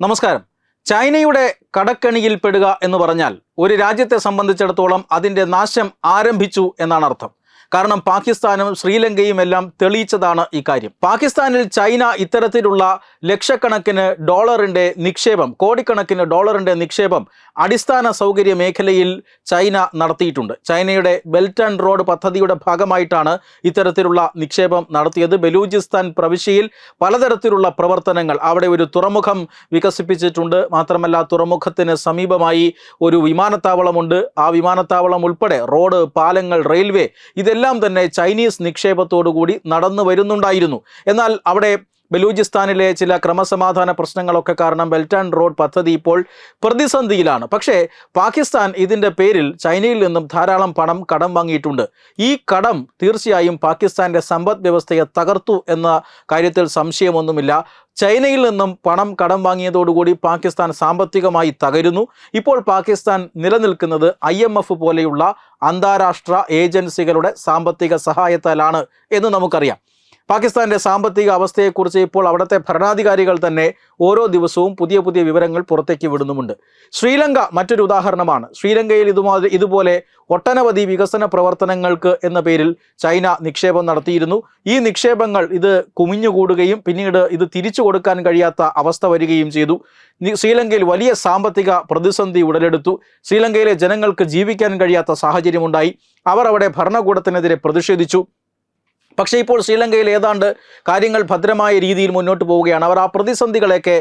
നമസ്കാരം. ചൈനയുടെ കടക്കണിയിൽ പെടുക എന്ന് പറഞ്ഞാൽ ഒരു രാജ്യത്തെ സംബന്ധിച്ചിടത്തോളം അതിന്റെ നാശം ആരംഭിച്ചു എന്നാണ് അർത്ഥം. കാരണം പാകിസ്ഥാനും ശ്രീലങ്കയും എല്ലാം തെളിയിച്ചതാണ് ഈ കാര്യം. പാകിസ്ഥാനിൽ ചൈന ഇത്തരത്തിലുള്ള ലക്ഷക്കണക്കിന് ഡോളറിന്റെ നിക്ഷേപം കോടിക്കണക്കിന് ഡോളറിന്റെ നിക്ഷേപം അടിസ്ഥാന സൗകര്യ മേഖലയിൽ ചൈന നടത്തിയിട്ടുണ്ട്. ചൈനയുടെ ബെൽറ്റ് ആൻഡ് റോഡ് പദ്ധതിയുടെ ഭാഗമായിട്ടാണ് ഇത്തരത്തിലുള്ള നിക്ഷേപം നടത്തിയത്. ബലൂചിസ്ഥാൻ പ്രവിശ്യയിൽ പലതരത്തിലുള്ള പ്രവർത്തനങ്ങൾ അവിടെ ഒരു തുറമുഖം വികസിപ്പിച്ചിട്ടുണ്ട്. മാത്രമല്ല തുറമുഖത്തിന് സമീപമായി ഒരു വിമാനത്താവളമുണ്ട്. ആ വിമാനത്താവളം ഉൾപ്പെടെ റോഡ് പാലങ്ങൾ റെയിൽവേ ഇതെല്ലാം തന്നെ ചൈനീസ് നിക്ഷേപത്തോടുകൂടി നടന്നു വരുന്നുണ്ടായിരുന്നു. എന്നാൽ അവിടെ ബലൂചിസ്ഥാനിലെ ചില ക്രമസമാധാന പ്രശ്നങ്ങളൊക്കെ കാരണം ബെൽറ്റ് ആൻഡ് റോഡ് പദ്ധതി ഇപ്പോൾ പ്രതിസന്ധിയിലാണ്. പക്ഷേ പാകിസ്ഥാൻ ഇതിന്റെ പേരിൽ ചൈനയിൽ നിന്നും ധാരാളം പണം കടം വാങ്ങിയിട്ടുണ്ട്. ഈ കടം തീർച്ചയായും പാകിസ്ഥാന്റെ സമ്പദ് വ്യവസ്ഥയെ തകർത്തു എന്ന കാര്യത്തിൽ സംശയമൊന്നുമില്ല. ചൈനയിൽ നിന്നും പണം കടം വാങ്ങിയതോടുകൂടി പാകിസ്ഥാൻ സാമ്പത്തികമായി തകരുന്നു. ഇപ്പോൾ പാകിസ്ഥാൻ നിലനിൽക്കുന്നത് ഐ പോലെയുള്ള അന്താരാഷ്ട്ര ഏജൻസികളുടെ സാമ്പത്തിക സഹായത്താലാണ് എന്ന് നമുക്കറിയാം. പാകിസ്ഥാന്റെ സാമ്പത്തിക അവസ്ഥയെക്കുറിച്ച് ഇപ്പോൾ അവിടുത്തെ ഭരണാധികാരികൾ തന്നെ ഓരോ ദിവസവും പുതിയ പുതിയ വിവരങ്ങൾ പുറത്തേക്ക് വിടുന്നുമുണ്ട്. ശ്രീലങ്ക മറ്റൊരു ഉദാഹരണമാണ്. ശ്രീലങ്കയിൽ ഇതുമാതിരി ഇതുപോലെ ഒട്ടനവധി വികസന പ്രവർത്തനങ്ങൾക്ക് എന്ന പേരിൽ ചൈന നിക്ഷേപം നടത്തിയിരുന്നു. ഈ നിക്ഷേപങ്ങൾ ഇത് കുമിഞ്ഞുകൂടുകയും പിന്നീട് ഇത് തിരിച്ചു കൊടുക്കാൻ കഴിയാത്ത അവസ്ഥ വരികയും ചെയ്തു. ശ്രീലങ്കയിൽ വലിയ സാമ്പത്തിക പ്രതിസന്ധി ഉടലെടുത്തു. ശ്രീലങ്കയിലെ ജനങ്ങൾക്ക് ജീവിക്കാൻ കഴിയാത്ത സാഹചര്യമുണ്ടായി. അവർ അവിടെ ഭരണകൂടത്തിനെതിരെ പ്രതിഷേധിച്ചു. പക്ഷേ ഇപ്പോൾ ശ്രീലങ്കയിൽ ഏതാണ്ട് കാര്യങ്ങൾ ഭദ്രമായ രീതിയിൽ മുന്നോട്ട് പോവുകയാണ്. അവർ ആ പ്രതിസന്ധികളെയൊക്കെ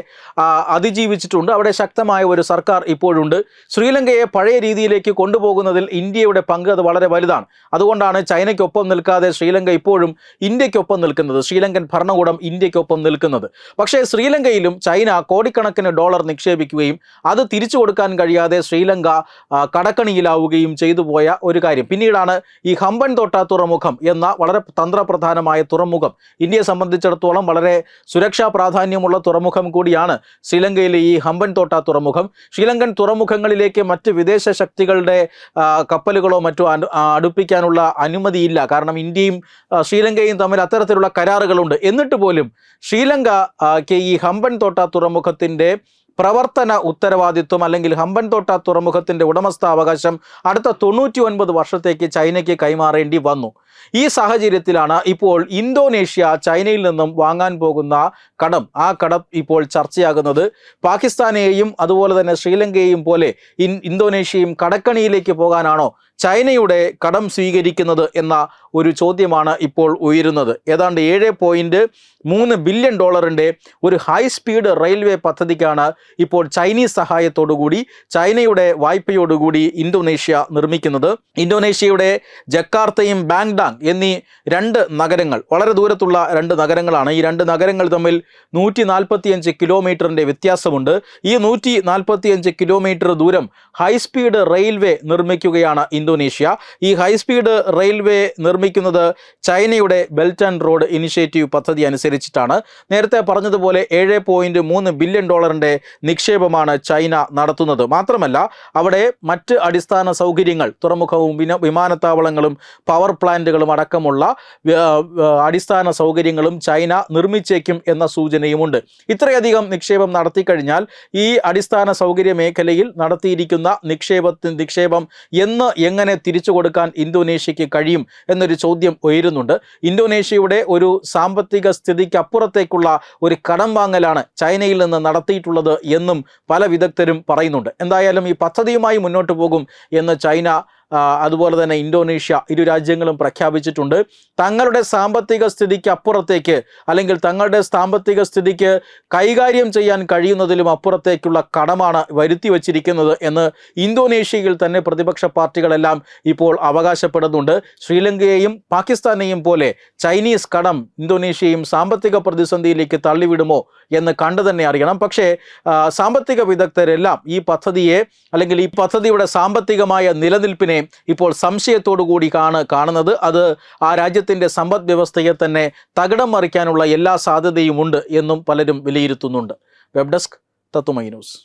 അതിജീവിച്ചിട്ടുണ്ട്. അവിടെ ശക്തമായ ഒരു സർക്കാർ ഇപ്പോഴുണ്ട്. ശ്രീലങ്കയെ പഴയ രീതിയിലേക്ക് കൊണ്ടുപോകുന്നതിൽ ഇന്ത്യയുടെ പങ്ക് അത് വളരെ വലുതാണ്. അതുകൊണ്ടാണ് ചൈനയ്ക്കൊപ്പം നിൽക്കാതെ ശ്രീലങ്ക ഇപ്പോഴും ഇന്ത്യക്കൊപ്പം നിൽക്കുന്നത്. ശ്രീലങ്കൻ ഭരണകൂടം ഇന്ത്യക്കൊപ്പം നിൽക്കുന്നത്. പക്ഷേ ശ്രീലങ്കയിലും ചൈന കോടിക്കണക്കിന് ഡോളർ നിക്ഷേപിക്കുകയും അത് തിരിച്ചു കൊടുക്കാൻ കഴിയാതെ ശ്രീലങ്ക കടക്കണിയിലാവുകയും ചെയ്തു പോയ ഒരു കാര്യം. പിന്നീടാണ് ഈ ഹമ്പൻ തോട്ട തുറമുഖം എന്ന വളരെ തന്ത്രപ്രധാനമായ തുറമുഖം. ഇന്ത്യയെ സംബന്ധിച്ചിടത്തോളം വളരെ സുരക്ഷാ പ്രാധാന്യമുള്ള തുറമുഖം കൂടിയാണ് ശ്രീലങ്കയിലെ ഈ ഹമ്പൻ തോട്ട തുറമുഖം. ശ്രീലങ്കൻ തുറമുഖങ്ങളിലേക്ക് മറ്റ് വിദേശ ശക്തികളുടെ കപ്പലുകളോ മറ്റോ അടുപ്പിക്കാനുള്ള അനുമതിയില്ല. കാരണം ഇന്ത്യയും ശ്രീലങ്കയും തമ്മിൽ അത്തരത്തിലുള്ള കരാറുകളുണ്ട്. എന്നിട്ട് പോലും ശ്രീലങ്കയ്ക്ക് ഈ ഹമ്പൻ തോട്ട തുറമുഖത്തിന്റെ പ്രവർത്തന ഉത്തരവാദിത്വം അല്ലെങ്കിൽ ഹമ്പൻ തോട്ട തുറമുഖത്തിന്റെ ഉടമസ്ഥാവകാശം അടുത്ത തൊണ്ണൂറ്റി ഒൻപത് വർഷത്തേക്ക് ചൈനയ്ക്ക് കൈമാറേണ്ടി വന്നു. ഈ സാഹചര്യത്തിലാണ് ഇപ്പോൾ ഇന്തോനേഷ്യ ചൈനയിൽ നിന്നും വാങ്ങാൻ പോകുന്ന കടം. ആ കടം ഇപ്പോൾ ചർച്ചയാകുന്നത്. പാകിസ്ഥാനെയും അതുപോലെ തന്നെ ശ്രീലങ്കയെയും പോലെ ഇൻ ഇന്തോനേഷ്യയും കടക്കണിയിലേക്ക് പോകാനാണോ ചൈനയുടെ കടം സ്വീകരിക്കുന്നത് എന്ന ഒരു ചോദ്യമാണ് ഇപ്പോൾ ഉയരുന്നത്. ഏതാണ്ട് ഏഴ് പോയിന്റ് മൂന്ന് ബില്യൺ ഡോളറിന്റെ ഒരു ഹൈ സ്പീഡ് റെയിൽവേ പദ്ധതിക്കാണ് ഇപ്പോൾ ചൈനീസ് സഹായത്തോടുകൂടി ചൈനയുടെ വായ്പയോടുകൂടി ഇന്തോനേഷ്യ നിർമ്മിക്കുന്നത്. ഇന്തോനേഷ്യയുടെ ജക്കാർത്തയും ബാങ്ഡാങ് എന്നീ രണ്ട് നഗരങ്ങൾ വളരെ ദൂരത്തുള്ള രണ്ട് നഗരങ്ങളാണ്. ഈ രണ്ട് നഗരങ്ങൾ തമ്മിൽ നൂറ്റി നാൽപ്പത്തിയഞ്ച് കിലോമീറ്ററിന്റെ വ്യത്യാസമുണ്ട്. ഈ നൂറ്റി നാൽപ്പത്തിയഞ്ച് കിലോമീറ്റർ ദൂരം ഹൈസ്പീഡ് റെയിൽവേ നിർമ്മിക്കുകയാണ് ഇന്തോനേഷ്യ. ഈ ഹൈസ്പീഡ് റെയിൽവേ നിർമ്മിക്കുന്നത് ചൈനയുടെ ബെൽറ്റ് ആൻഡ് റോഡ് ഇനിഷ്യേറ്റീവ് പദ്ധതി അനുസരിച്ചിട്ടാണ്. നേരത്തെ പറഞ്ഞതുപോലെ ഏഴ് പോയിന്റ് മൂന്ന് ബില്യൺ ഡോളറിന്റെ നിക്ഷേപമാണ് ചൈന നടത്തുന്നത്. മാത്രമല്ല അവിടെ മറ്റ് അടിസ്ഥാന സൗകര്യങ്ങൾ തുറമുഖവും വിമാനത്താവളങ്ങളും പവർ പ്ലാന്റുകളും അടക്കമുള്ള വ്യ- വ്യ- അടിസ്ഥാന സൗകര്യങ്ങളും ചൈന നിർമ്മിച്ചേക്കും എന്ന സൂചനയുമുണ്ട്. ഇത്രയധികം നിക്ഷേപം നടത്തിക്കഴിഞ്ഞാൽ ഈ അടിസ്ഥാന സൗകര്യ മേഖലയിൽ നടത്തിയിരിക്കുന്ന നിക്ഷേപത്തിന് നിക്ഷേപം എന്ന് എങ്ങനെ തിരിച്ചു കൊടുക്കാൻ ഇന്തോനേഷ്യയ്ക്ക് കഴിയും എന്നൊരു ചോദ്യം ഉയരുന്നുണ്ട്. ഇന്തോനേഷ്യയുടെ ഒരു സാമ്പത്തിക സ്ഥിതിക്ക് അപ്പുറത്തേക്കുള്ള ഒരു കടം വാങ്ങലാണ് ചൈനയിൽ നിന്ന് നടത്തിയിട്ടുള്ളത് എന്നും പല വിദഗ്ധരും പറയുന്നുണ്ട്. എന്തായാലും ഈ പദ്ധതിയുമായി മുന്നോട്ട് പോകും എന്ന് ചൈന അതുപോലെ തന്നെ ഇന്തോനേഷ്യ ഇരു രാജ്യങ്ങളും പ്രഖ്യാപിച്ചിട്ടുണ്ട്. തങ്ങളുടെ സാമ്പത്തിക സ്ഥിതിക്ക് അപ്പുറത്തേക്ക് അല്ലെങ്കിൽ തങ്ങളുടെ സാമ്പത്തിക സ്ഥിതിക്ക് കൈകാര്യം ചെയ്യാൻ കഴിയുന്നതിലും അപ്പുറത്തേക്കുള്ള കടമാണ് വരുത്തി വച്ചിരിക്കുന്നത് എന്ന് ഇന്തോനേഷ്യയിൽ തന്നെ പ്രതിപക്ഷ പാർട്ടികളെല്ലാം ഇപ്പോൾ അവകാശപ്പെടുന്നുണ്ട്. ശ്രീലങ്കയെയും പാകിസ്ഥാനെയും പോലെ ചൈനീസ് കടം ഇന്തോനേഷ്യയും സാമ്പത്തിക പ്രതിസന്ധിയിലേക്ക് തള്ളിവിടുമോ എന്ന് കണ്ടു തന്നെ അറിയണം. പക്ഷേ സാമ്പത്തിക വിദഗ്ധരെല്ലാം ഈ പദ്ധതിയെ അല്ലെങ്കിൽ ഈ പദ്ധതിയുടെ സാമ്പത്തികമായ നിലനിൽപ്പിനെ ഇപ്പോൾ കൂടി കാണ് കാണുന്നത്. അത് ആ രാജ്യത്തിന്റെ സമ്പദ് വ്യവസ്ഥയെ തന്നെ തകിടം മറിക്കാനുള്ള എല്ലാ സാധ്യതയുമുണ്ട് എന്നും പലരും വിലയിരുത്തുന്നുണ്ട്. വെബ് ഡെസ്ക് തത്തുമൈ ന്യൂസ്.